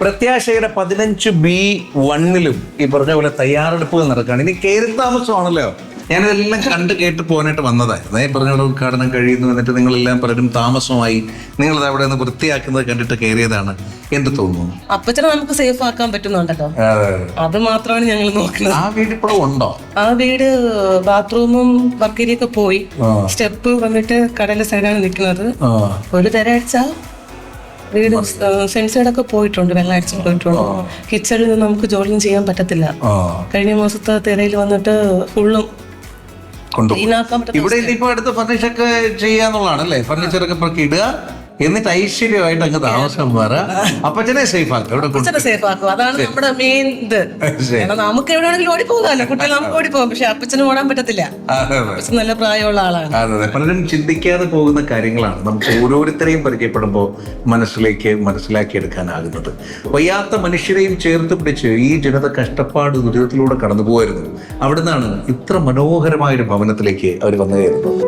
പ്രത്യാശയുടെ പതിനഞ്ച് ബി വണ്ണിലും ഈ പറഞ്ഞ പോലെ തയ്യാറെടുപ്പുകൾ നടക്കുകയാണ്. ഇനി കയറി താമസമാണല്ലോ. ഞാനിതെല്ലാം കണ്ട് കേട്ട് പോകാനായിട്ട് വന്നതായിരുന്നു. ഈ പറഞ്ഞ പോലെ ഉദ്ഘാടനം കഴിയുന്നു എന്നിട്ട് നിങ്ങളെല്ലാം പലരും താമസമായി നിങ്ങളത് അവിടെ നിന്ന് വൃത്തിയാക്കുന്നത് കണ്ടിട്ട് കയറിയതാണ് എന്ത് തോന്നുന്നു. അപ്പച്ചനെ നമുക്ക് സേഫ് ആക്കാൻ പറ്റുന്നുണ്ടല്ലോ. അത് മാത്രമാണ് ഞങ്ങൾ നോക്കുന്നത്. ആ വീട് ഇപ്പോഴും ഉണ്ടോ? ആ വീട് ബാത്റൂമും വർക്കേരിയൊക്കെ പോയി. സ്റ്റെപ്പ് വന്നിട്ട് കടലിലെ സൈഡാണ് നിൽക്കുന്നത്. ഒരു തരാഴ്ച വീട് സെൻസൈഡൊക്കെ പോയിട്ടുണ്ട് വെള്ളാഴ്ച പോയിട്ടുണ്ട്. കിച്ചണിൽ നിന്ന് നമുക്ക് ജോലിയും ചെയ്യാൻ പറ്റത്തില്ല. കഴിഞ്ഞ മാസത്തെ തിരയിൽ വന്നിട്ട് ഫുള്ളും ഇവിടെ ഇനിയിപ്പോ അടുത്ത ഫർണിച്ചറൊക്കെ ചെയ്യാന്നുള്ളതാണ് അല്ലേ? ഫർണിച്ചർ ഒക്കെ ഇടുക എന്നിട്ട് ഐശ്വര്യമായിട്ട് അങ്ങ് താമസം മാറ. അപ്പച്ചനെ സേഫ് ആക്കുക ഇവിടെ സേഫ് ആക്കും. അതാണ് നമ്മുടെ മെയിൻ ഇത്. നമുക്ക് എവിടെ ഓടി ഓടിപ്പോകാമല്ലോ കുട്ടികൾ നമുക്ക് ഓടി ഓടിപ്പോകും. പക്ഷെ അപ്പച്ചന് ഓടാൻ പറ്റത്തില്ല. അപ്പച്ചൻ നല്ല പ്രായമുള്ള ആളാണ്. അതെ അതെ. പലരും ചിന്തിക്കാതെ പോകുന്ന കാര്യങ്ങളാണ് നമുക്ക് ഓരോരുത്തരെയും പരിചയപ്പെടുമ്പോൾ മനസ്സിലേക്ക് മനസ്സിലാക്കിയെടുക്കാനാകുന്നത്. വയ്യാത്ത മനുഷ്യരെയും ചേർത്ത് പിടിച്ച് ഈ ജനത കഷ്ടപ്പാട് ദുരിതത്തിലൂടെ കടന്നു പോകായിരുന്നു അവിടുന്നാണ് ഇത്ര മനോഹരമായ ഒരു ഭവനത്തിലേക്ക് അവർ വന്നു കയറുന്നത്.